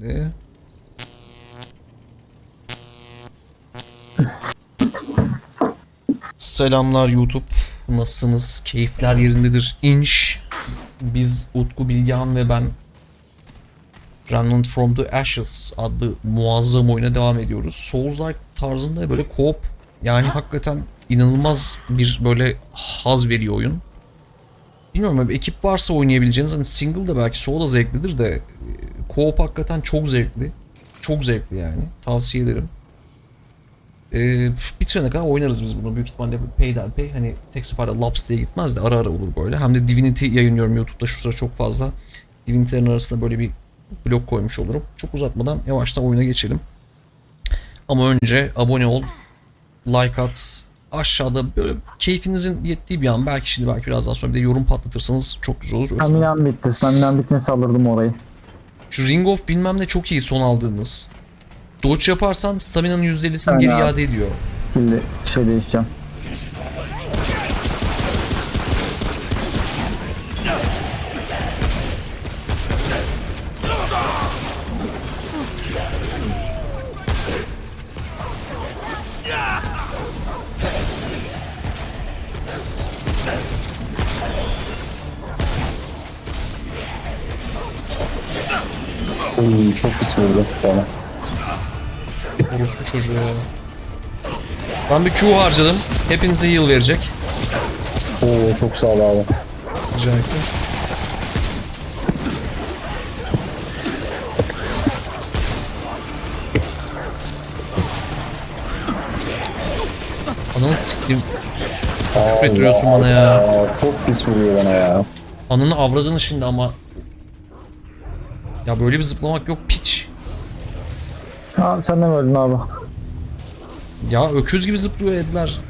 Ne? Selamlar YouTube. Nasılsınız? Keyifler yerindedir. İnş. Biz Utku Bilgehan ve ben Remnant from the Ashes adlı muazzam oyuna devam ediyoruz. Souls-like tarzında böyle co-op yani hakikaten inanılmaz bir böyle haz veriyor oyun. Bilmiyorum abi ekip varsa oynayabileceğiniz hani single da belki solo da zevklidir de co-op hakikaten çok zevkli. Çok zevkli yani. Tavsiye ederim. Ee, bitirene kadar oynarız biz bunu. Büyük ihtimalle pay'den pay. Hani tek seferde laps diye gitmez de ara ara olur böyle. Hem de Divinity yayınlıyorum YouTube'da şu sıra çok fazla. Divinity'lerin arasında böyle bir blok koymuş olurum. Çok uzatmadan yavaştan oyuna geçelim. Ama önce abone ol, like at, aşağıda böyle keyfinizin yettiği bir an belki şimdi belki biraz daha sonra bir de yorum patlatırsanız çok güzel olur. Staminam bitti. Staminam bitmesi alırdım orayı. Şu Ring of bilmem ne çok iyi son aldığınız. Dodge yaparsan stamina'nın %50'sini Aynen geri iade ediyor. Killi şey değişeceğim. Oy, çok pis vurdu bana. Orospu çocuğu ya. Ben bir Q harcadım. Hepinize heal verecek. Oo çok sağ ol abi. Rica ederim. Ananı siktim. Küfür ettiriyorsun bana ya. Çok pis vuruyor bana ya. Ananı avradını şimdi ama. Ya böyle bir zıplamak yok piç. Abi sen de mi öldün abi? Ya öküz gibi zıplıyor Edler.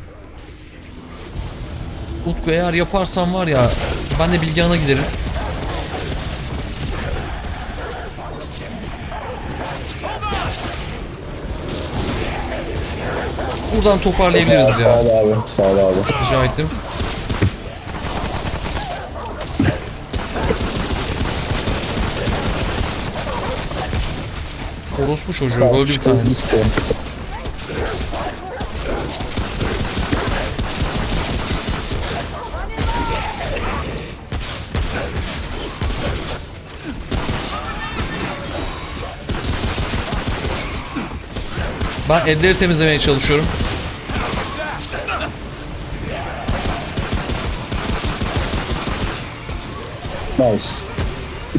Utku eğer yaparsan var ya ben de Bilgehan'a giderim. Buradan toparlayabiliriz Sağ ya. ol abi. Sağ ol abi. Rica ettim. Orospu çocuğu öldü bir tanesi. Ben Edler'i temizlemeye çalışıyorum. Nice.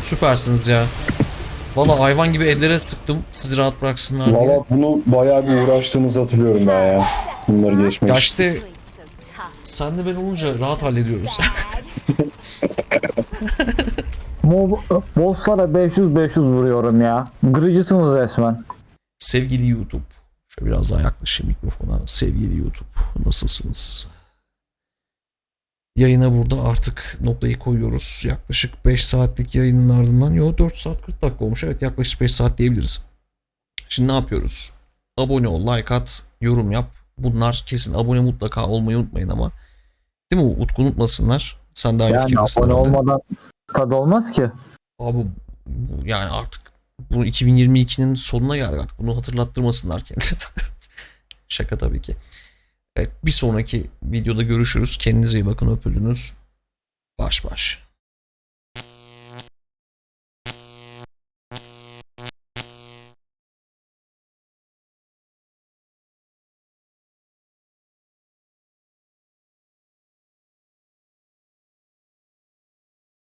Süpersiniz ya. Valla hayvan gibi Edler'e sıktım. Sizi rahat bıraksınlar diye. Valla bunu bayağı bir uğraştığınızı hatırlıyorum ben ya. Bunları geçmek Ya için. işte sen de ben olunca rahat hallediyoruz. Bosslara 500-500 vuruyorum ya. Gırıcısınız resmen. Sevgili YouTube. Şöyle biraz daha yaklaşayım mikrofona. Sevgili YouTube. Nasılsınız? Yayına burada artık noktayı koyuyoruz. Yaklaşık 5 saatlik yayının ardından. Yo 4 saat 40 dakika olmuş. Evet yaklaşık 5 saat diyebiliriz. Şimdi ne yapıyoruz? Abone ol, like at, yorum yap. Bunlar kesin abone mutlaka olmayı unutmayın ama. Değil mi Utku unutmasınlar. Sen aynı Yani fikirdesin abone olmadan tadı olmaz ki. Abi yani artık bunu 2022'nin sonuna geldik artık. Bunu hatırlattırmasınlar kendileri. Şaka tabii ki. Evet bir sonraki videoda görüşürüz. Kendinize iyi bakın öpüldünüz. Baş baş.